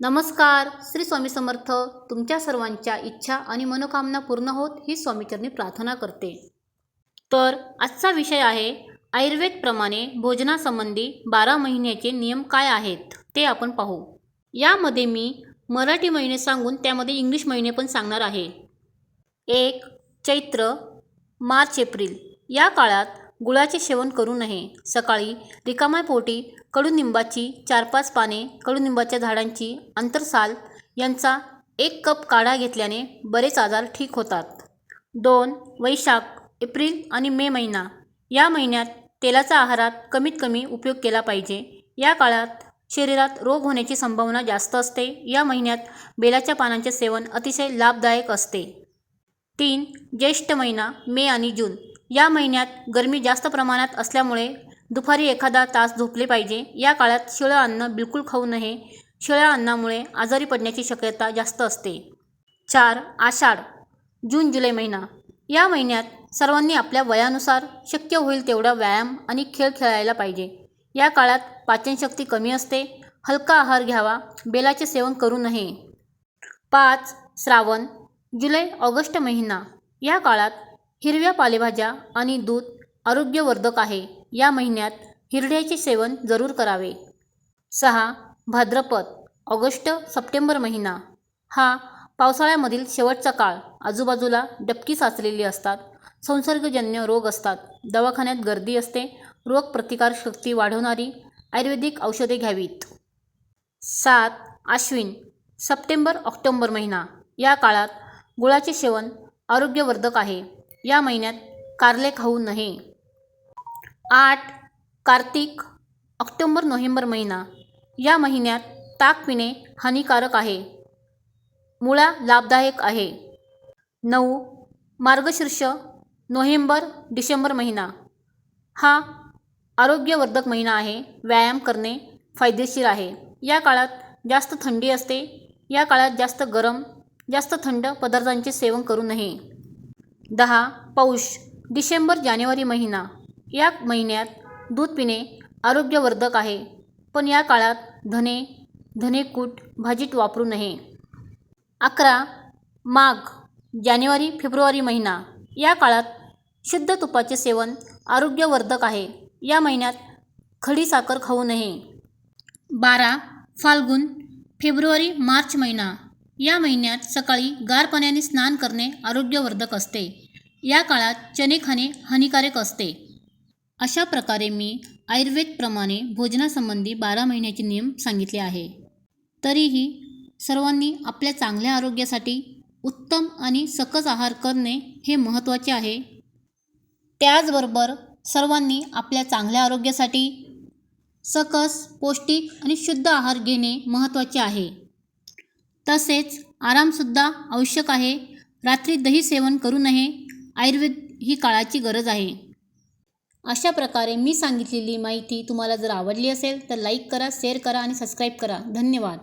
नमस्कार श्री स्वामी समर्थ. तुमच्या सर्वांच्या इच्छा आणि मनोकामना पूर्ण होत ही स्वामीचरणी प्रार्थना करते. तर आजचा विषय आहे आयुर्वेदप्रमाणे भोजनासंबंधी बारा महिन्याचे नियम काय आहेत ते आपण पाहू. यामध्ये मी मराठी महिने सांगून त्यामध्ये इंग्लिश महिने पण सांगणार आहे. एक चैत्र मार्च एप्रिल. या काळात गुळाचे सेवन करू नये. सकाळी रिकाम्या पोटी कडुनिंबाची चार पाच पाने कडुनिंबाच्या झाडांची आंतरसाल यांचा एक कप काढा घेतल्याने बरेच आजार ठीक होतात. दोन वैशाख एप्रिल आणि मे महिना. या महिन्यात तेलाचा आहारात कमीत कमी उपयोग केला पाहिजे. या काळात शरीरात रोग होण्याची संभावना जास्त असते. या महिन्यात बेलाच्या पानांचे सेवन अतिशय लाभदायक असते. तीन ज्येष्ठ महिना मे आणि जून. या महिन्यात गरमी जास्त प्रमाणात असल्यामुळे दुपारी एखादा तास झोपले पाहिजे. या काळात शिळं अन्न बिलकुल खाऊ नये. शिळ्या अन्नामुळे आजारी पडण्याची शक्यता जास्त असते. चार आषाढ जून जुलै महिना. या महिन्यात सर्वांनी आपल्या वयानुसार शक्य होईल तेवढा व्यायाम आणि खेळ खेळायला पाहिजे. या काळात पाचनशक्ती कमी असते. हलका आहार घ्यावा. बेलाचे सेवन करू नये. पाच श्रावण जुलै ऑगस्ट महिना. या काळात हिरव्या पालेभाज्या आणि दूध आरोग्यवर्धक आहे. या महिन्यात हिरड्याचे सेवन जरूर करावे. सहा. भाद्रपद ऑगस्ट सप्टेंबर महिना. हा पावसाळ्यामधील शेवटचा काळ. आजूबाजूला डबकी साचलेली असतात. संसर्गजन्य रोग असतात. दवाखान्यात गर्दी असते. रोगप्रतिकारशक्ती वाढवणारी आयुर्वेदिक औषधे घ्यावीत. सात. आश्विन सप्टेंबर ऑक्टोंबर महिना. या काळात गुळाचे सेवन आरोग्यवर्धक आहे. या महिन्यात कारले खाऊ नये. आठ कार्तिक ऑक्टोंबर नोव्हेंबर महिना. या महिन्यात ताक पिणे हानिकारक आहे. मुळा लाभदायक आहे. नऊ मार्गशीर्ष नोव्हेंबर डिसेंबर महिना. हा आरोग्यवर्धक महिना आहे. व्यायाम करणे फायदेशीर आहे. या काळात जास्त थंडी असते. या काळात जास्त गरम जास्त थंड पदार्थांचे सेवन करू नये. दहा पौष डिसेंबर जानेवारी महिना. या महिन्यात दूध पिणे आरोग्यवर्धक आहे. पण या काळात धने धनेकूट भाजीत वापरू नये. अकरा माघ जानेवारी फेब्रुवारी महिना. या काळात शुद्ध तुपाचे सेवन आरोग्यवर्धक आहे. या महिन्यात खडी साखर खाऊ नये. बारा फाल्गुन फेब्रुवारी मार्च महिना. या महिन्यात सकाळी गार पाण्याने स्नान करणे आरोग्यवर्धक असते. या काळात चणे खाणे हानिकारक असते. अशा प्रकारे मी आयुर्वेदप्रमाणे भोजनासंबंधी बारा महिन्याचे नियम सांगितले आहे. तरीही सर्वांनी आपल्या चांगल्या आरोग्यासाठी उत्तम आणि सकस आहार करणे हे महत्त्वाचे आहे. त्याचबरोबर सर्वांनी आपल्या चांगल्या आरोग्यासाठी सकस पौष्टिक आणि शुद्ध आहार घेणे महत्त्वाचे आहे. तसेच आरामसुद्धा आवश्यक आहे. रात्री दही सेवन करू नये. आयुर्वेद ही काळाची गरज आहे. अशा प्रकारे मी सांगितलेली माहिती तुम्हाला जर आवडली असेल तर लाईक करा शेअर करा आणि सबस्क्राईब करा. धन्यवाद.